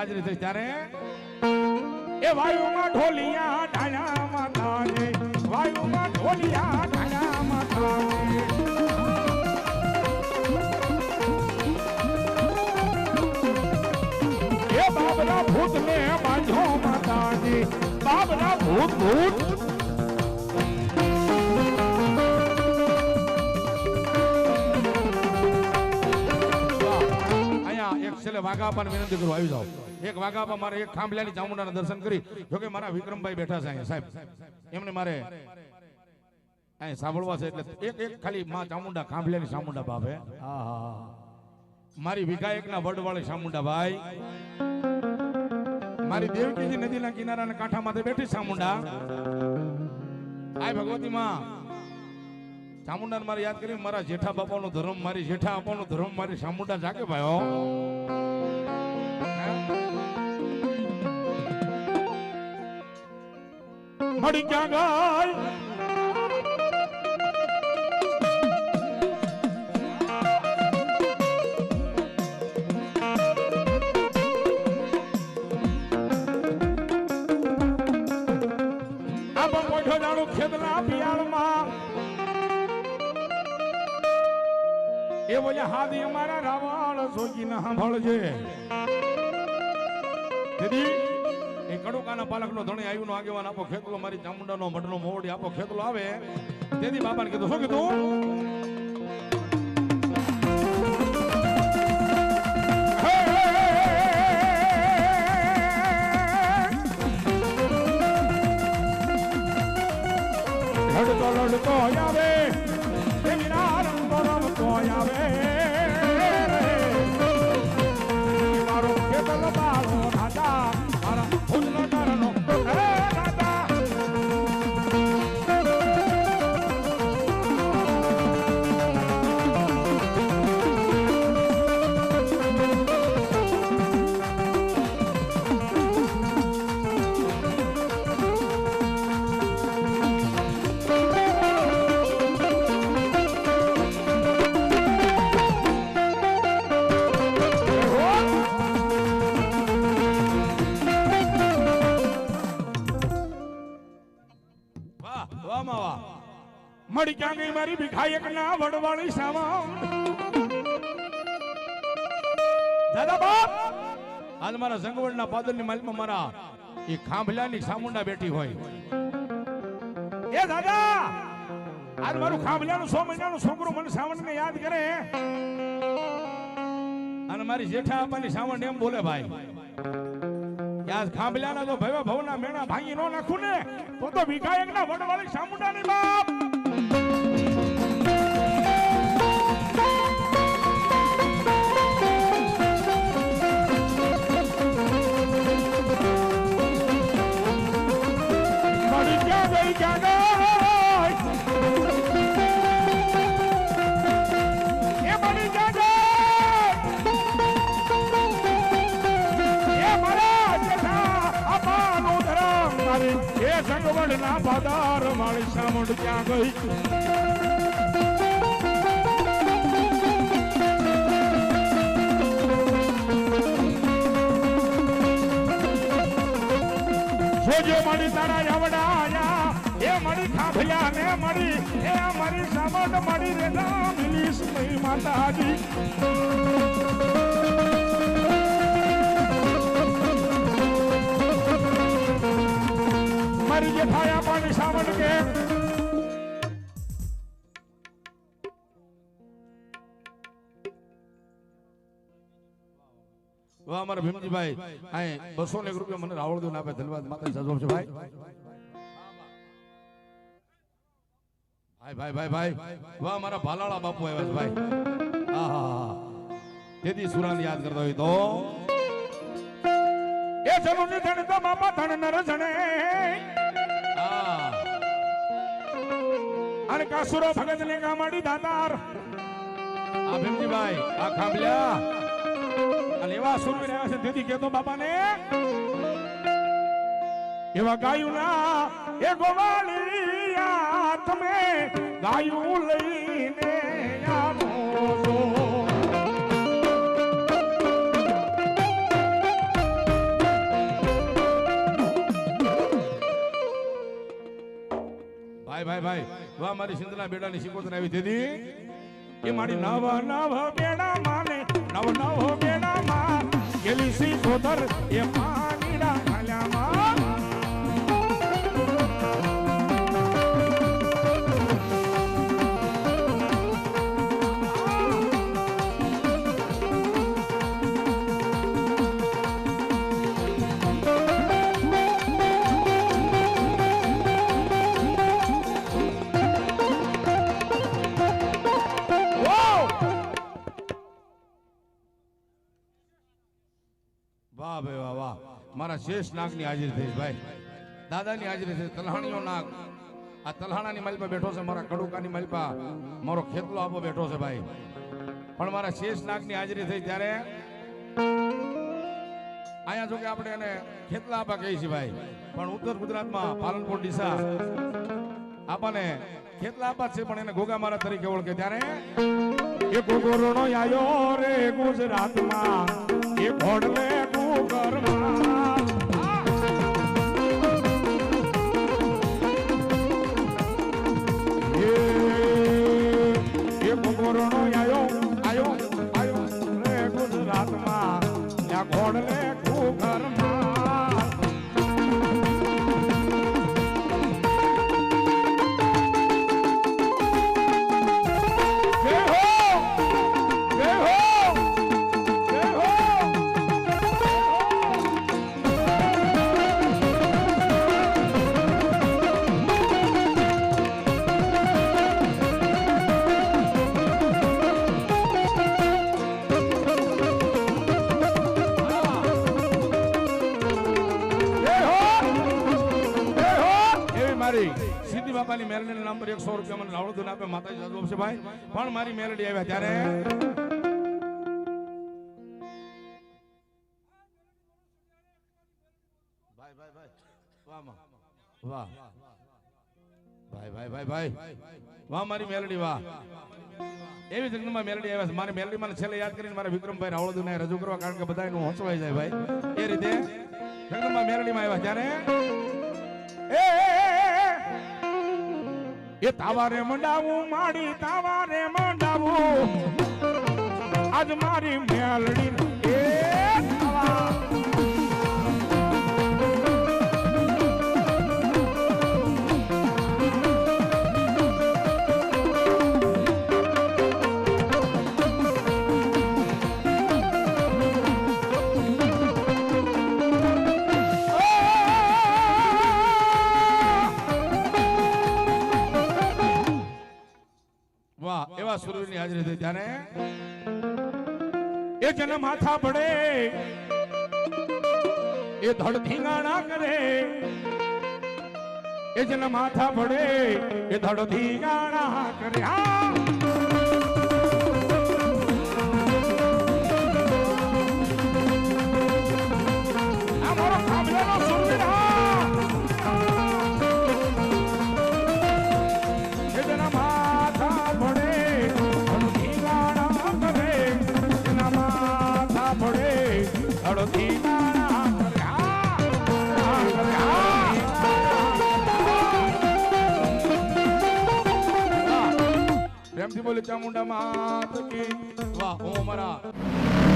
હાજરી થઈ ત્યારે એ વાયુમાં ઢોલિયા ઢાળા માતાને વાયુમાં ઢોલિયા માતાને એ બાબરા ભૂત ને બાંધો માતાજી બાબરા ભૂત ભૂત. અહીંયા એક છેલ્લે વાઘાપાને વિનંતી કરું, આવી જાઓ. એક વાઘાપા મારે એક ખાંભલાની ચામુંડાના દર્શન કરી. જોકે મારા વિક્રમભાઈ બેઠા છે અહીંયા સાહેબ. એમને મારે અહીં સાંભળવા છે એટલે એક એક ખાલી માં ચામુંડા ખાંભલાની ચામુંડા બાપે. હા હા મારી વિઘાયકના વડવાળી ચામુંડા ભાઈ. મારી દેવકીજી નદીના કિનારાના કાંઠા માથે બેઠી ચામુંડા. આય ભગવતી માં. ચામુંડાને મારે યાદ કરી મારા જેઠા બાપાનો ધર્મ મારી જેઠા બાપાનો ધર્મ મારી ચામુંડા જાગે ભાઈઓ મળી ક્યાં જાણું ખેતના પિયાળમાં એ બોલ્યા હાદી અમારા રાવણ સોજીને સાંભળજે દીદી એ કડુકાના પાલકનો ધણી આવ્યું આગેવાન આપો, ખેતલો મારી ચામુંડાનો મઢનો મોવડી આપો, ખેતલો આવે. તેથી બાપાને કીધું, શું કીધું. લડતો લડતો, આવે. મળી ક્યાં ગઈ મારી ભીખાયક ના વડવાળી સામા દાદા બાપ આજ મારા સંગવડના પાદરની મારા એ ખાંભલાની સામુંડા બેઠી હોય. એ દાદા આજ મારું ખાંભલાનું સો મહિનાનું છોકરું મને સાવણને યાદ કરે. અને મારી જેઠા આપવાની સાવણ એમ બોલે ભાઈ યાદ ખાંભલાના તો ભવ્ય ભવના મેણા ભાંગી નો નાખું ને, તો તો વિકાયકના વડવાળી સામુંડાની બાપ. મારી એ સંગવડના પાદાર મારી સામડ ક્યાં ગઈ. જોજો મારી તારા આવડાયા એ મારી ખાભયા ને મારી, એ મારી સામંત મળી રે ના મિલીશ માતાજી. મારી જે થાયા પાણી સામંત કે? વાહ મારા ભીમજીભાઈ. અહીં બસો ને એક રૂપિયા મને રાવળ દેવ આપે. ધન્યવાદ માતા સાજવા છે ભાઈ. ભાઈ ભાઈ ભાઈ ભાઈ. વાહ મારા ભાલાળા બાપુ આવ્યા છે ભાઈ. આહા તેથી સુરાન યાદ કરતા હોય તો. એ ચલો ને ધણ તો બાપા ધણ નર જણે અને કાસુરો ભગત ને ગામાડી દાતાર. આ ભીમજીભાઈ આ ખાબલ્યા. અને એવા સુરવીર રહ્યા છે તેથી કેતો બાપાને એવા ગાયું ના એ ગોવાળિયા તમે ગાયું લઈને ભાઈ ભાઈ વાહ, મારી સિંધના બેડાની સિકોતર આવી દીધી એ મારી નવ નવ બેડા માને નવ નવ બેડા માં ગેલી શિકોતર એ પાણીના ભાઈ, વાહ વાહ. મારા શેષ નાગની હાજરી થઈ ભાઈ. દાદાની હાજરી થઈ તલહાણીનો નાગ. આ તલહાણાની માલપા બેઠો છે, મારા કડુકાની માલપા. મારો ખેતલો આપો બેઠો છે ભાઈ. પણ મારા શેષ નાગની હાજરી થઈ ત્યારે અહીંયા જો કે આપણે એને ખેતલા આપા કહીએ છીએ ભાઈ. પણ ઉત્તર ગુજરાતમાં પાલનપુર, ડીસા આપણને ખેતલા આપા છે, પણ એને ગોગા મારા તરીકે ઓળખે. ત્યારે એ ગોગોરણો આયો રે ગુજરાતમાં. એ ઘોડલે મેલડી નામ પર એકસો રૂપિયા મને લાવડું આપે માતાજી સાધુ આપશે ભાઈ પણ મારી મેલડી આવ્યા ત્યારે ભાઈ ભાઈ ભાઈ વાહમાં. વાહ ભાઈ ભાઈ ભાઈ ભાઈ વાહ મારી મેલડી વાહ એવી જન્મમાં મેલડી આવ્યા છે મારી મેલડી મને છેલ્લે યાદ કરીને મારા વિક્રમભાઈ રાવળદુ ને રજૂ કરવા કારણ કે બધા એનું હોંચવાઈ જાય ભાઈ. એ રીતે જન્મમાં મેલડીમાં આવ્યા ત્યારે. એ, એ તાવારે મંડાવું માડી તાવારે મંડાવું. આજ મારી મેલડી ત્યારે એ જન માથા પડે. એ ધડ ધીંગાણા કરે. એ જન માથા પડે. એ ધડ ધીંગાણા કરે. હા. હળદી ગાણા કરે આ, આ